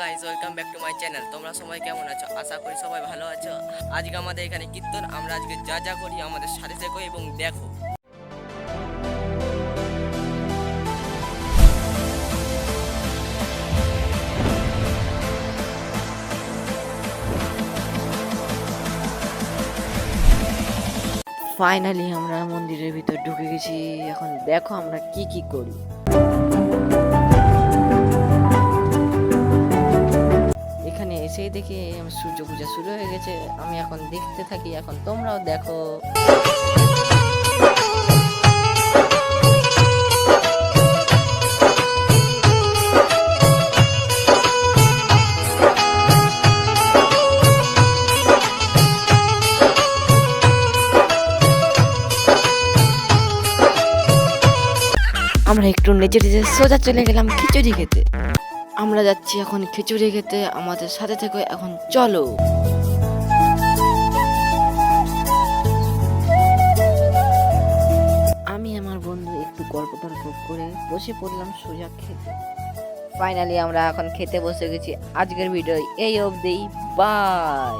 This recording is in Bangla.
Guys welcome back to my channel তোমরা সবাই কেমন আছো? আশা করি সবাই ভালো আছো। আজকে আমাদের এখানে কীর্তন, আমরা আজকে যা যা করি আমাদের সাথে থেকো এবং দেখো। ফাইনালি আমরা মন্দিরের ভিতর ঢুকে গেছি। এখন দেখো আমরা কি কি করি। এসেই দেখি সূর্য পূজা শুরু হয়ে গেছে। আমি এখন দেখতে থাকি, এখন তোমরাও দেখো। আমরা একটু নেচে টেচে সোজা চলে গেলাম খিচুড়ি খেতে। আমরা যাচ্ছি এখন খিচুড়ি খেতে, আমাদের সাথে থেকে এখন, চলো। আমি আমার বন্ধু একটু গল্প টল্প করে বসে পড়লাম সোজা খেতে। ফাইনালি আমরা এখন খেতে বসে গেছি। আজকের ভিডিও এই অবধি। বাই